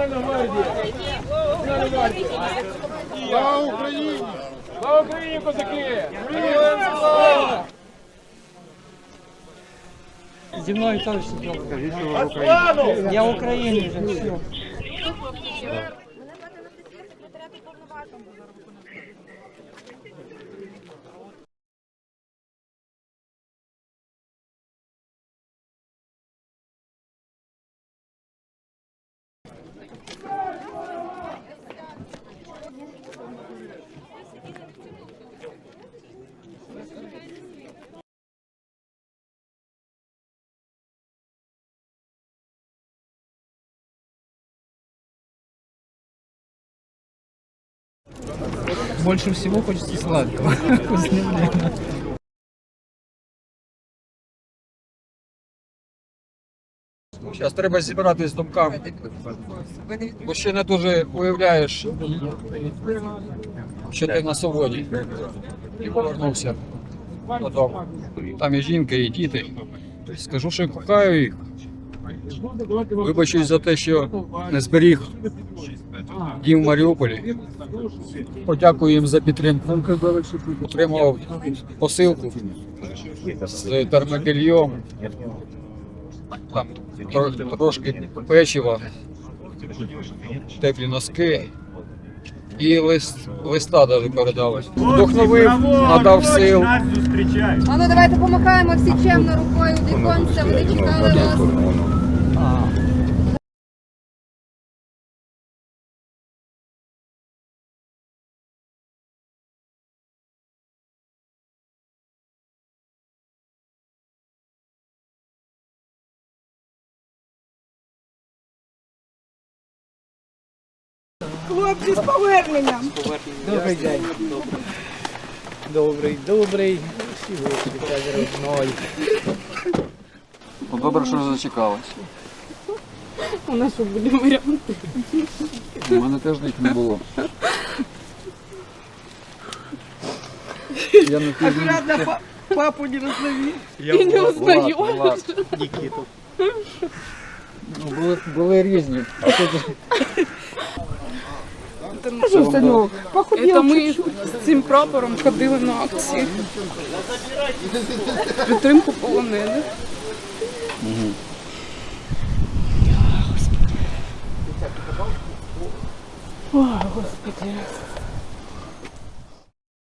Національна гвардія! Слава Україні! Слава Україні, козаки! Слава! Зі мною теж добре. Я українець вже все. Больше всего хочется сладкого. Вкуснее. Зараз треба зібратися з думками. Бо ще не дуже уявляєш, що ти на свободі. І повернувся додому. Там є жінка і діти. Скажу, що кохаю їх. Вибачусь за те, що не зберіг дім в Маріуполі. Подякую їм за підтримку. Отримав посилку з термобільйом там тро- трошки печива, теплі носки і лист, листа навіть передали. Вдохновив, надав сил. А ну давайте помахаємо всі чемно рукою віконця, вони чекали вас. Хлопці з поверненням. Добрий день. Добрий, добрий. Сьогодні родной. Ну, Добре, що зачекалась. У нас що буде варіант? У мене теж їх не було. Я не. Аккуратно па- папу не назови. І не узнаю. Влад, Нікіту. Ну, були, були різні. А тут Це ми з цим прапором ходили на акції. Підтримку полонених. О, Господи.